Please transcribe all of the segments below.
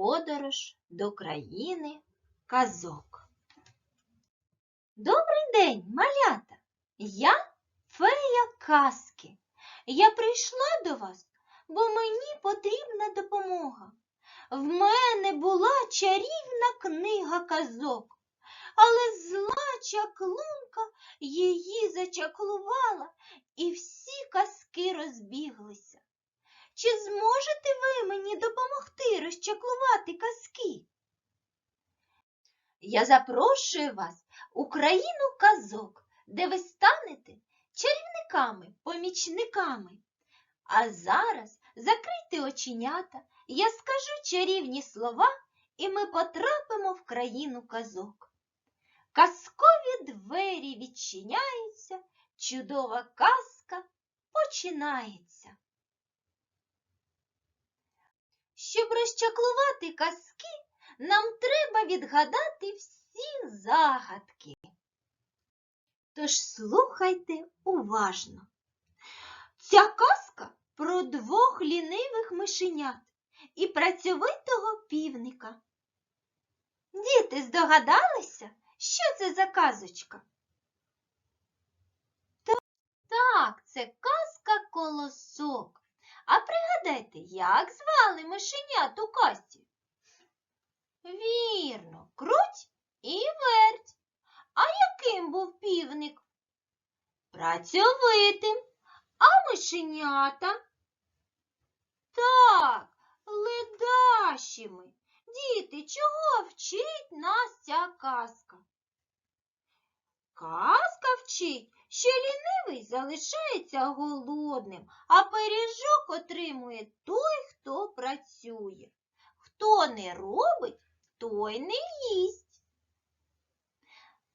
Подорож до країни казок. Добрий день, малята! Я фея казки. Я прийшла до вас, бо мені потрібна допомога. В мене була чарівна книга казок, але зла чаклунка її зачаклувала, і всі казки розбіглися. Чи зможете ви мені допомогти розчаклувати казки? Я запрошую вас у країну казок, де ви станете чарівниками, помічниками. А зараз закрийте оченята, я скажу чарівні слова, і ми потрапимо в країну казок. Казкові двері відчиняються, чудова казка починається. Щоб розчаклувати казки, нам треба відгадати всі загадки. Тож слухайте уважно. Ця казка про двох лінивих мишенят і працьовитого півника. Діти здогадалися, що це за казочка? Так, це казка колосок. А пригадайте, як звали мишенят у казці? Вірно, круть і верть. А яким був півник? Працьовитим. А мишенята? Так, ледащими. Діти, чого вчить нас ця казка? Казка вчить, що лінивий залишається голодним, а пиріжок отримує той, хто працює. Хто не робить, той не їсть.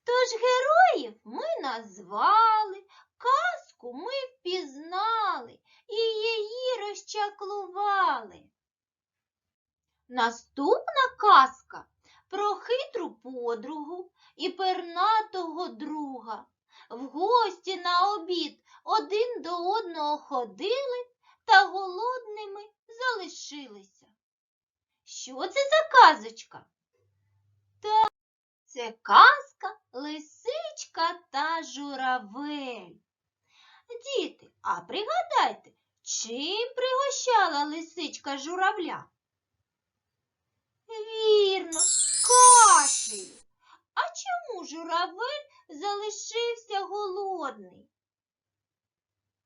Тож героїв ми назвали, казку ми впізнали і її розчаклували. Наступна казка про хитру подругу і пернатого друга. В гості на обід один до одного ходили та голодними залишилися. Що це за казочка? Та це казка Лисичка та журавель. Діти, а пригадайте, чим пригощала лисичка журавля? Голодний?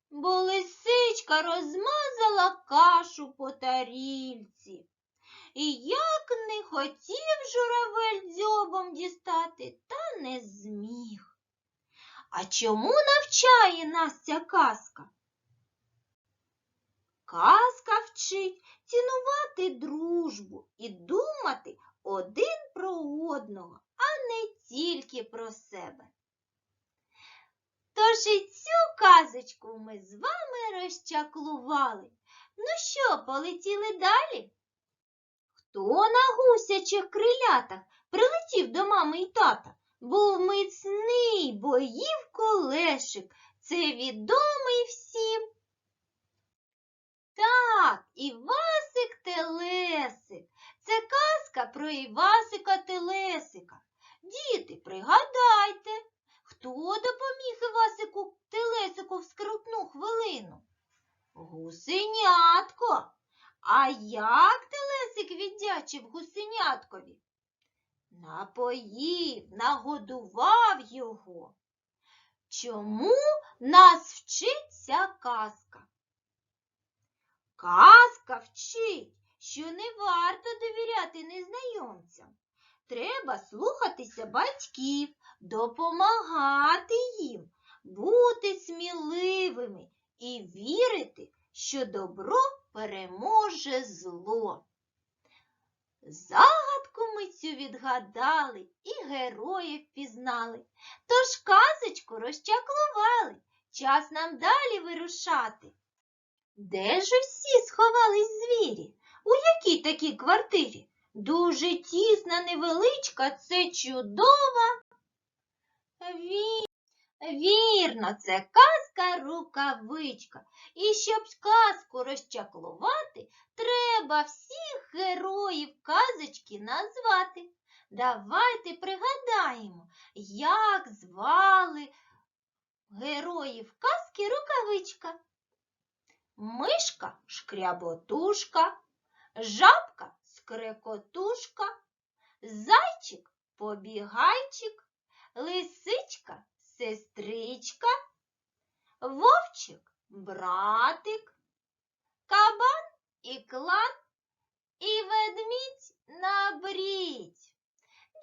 Бо лисичка розмазала кашу по тарільці. І як не хотів журавель дзьобом дістати, та не зміг. А чому навчає нас ця казка? Казка вчить цінувати дружбу і думати один про одного, а не тільки про себе. Тож і цю казочку ми з вами розчаклували. Ну що, полетіли далі? Хто на гусячих крилятах прилетів до мами й тата? Був міцний, бо їв колешик. Це відомий всім. Так, Івасик Телесик. Це казка про Івасика Телесика. Діти, пригадайте, хто допоміг Івасику Телесику в скрутну хвилину? Гусенятко. А як Телесик віддячив гусеняткові? Напоїв, нагодував його. Чому нас вчить ця казка? Казка вчить, що не варто довіряти незнайомцям. Треба слухатися батьків, допомагати їм, бути сміливими і вірити, що добро переможе зло. Загадку ми цю відгадали і героїв пізнали, тож казочку розчаклували, час нам далі вирушати. Де ж усі сховались звірі? У якій такій квартирі? Дуже тісна, невеличка, це чудова. Ві... Вірно, це казка рукавичка. І щоб казку розчаклувати, треба всіх героїв казочки назвати. Давайте пригадаємо, як звали героїв казки рукавичка. Мишка шкряботушка, жабка скрекотушка, зайчик побігайчик, лисичка сестричка, вовчик братик, кабан і клан, і ведмідь набріть.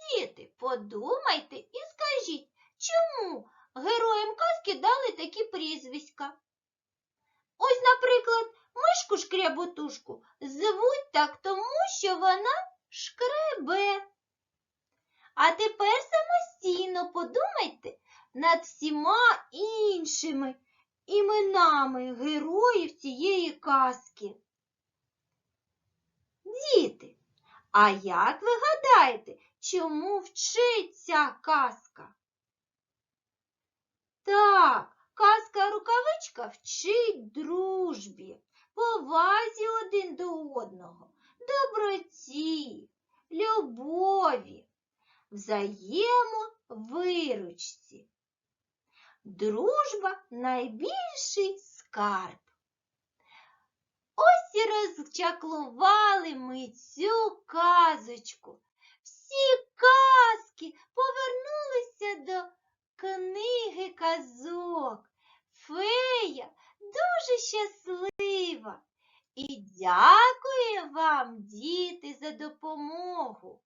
Діти, подумайте і скажіть, чому героям казки дали такі прізвиська? Ось, наприклад, мишку шкряботушку звуть так тому, що вона шкребе. А тепер самостійно подумайте над всіма іншими іменами героїв цієї казки. Діти, а як ви гадаєте, чому вчить ця казка? Так, казка рукавичка вчить дружбі, повазі один до одного, доброті, любові, взаємовиручці. Дружба найбільший скарб. Ось і розчаклували ми цю казочку. Всі казки повернулися до книги казок. Фея дуже щаслива і дякує вам, діти, за допомогу.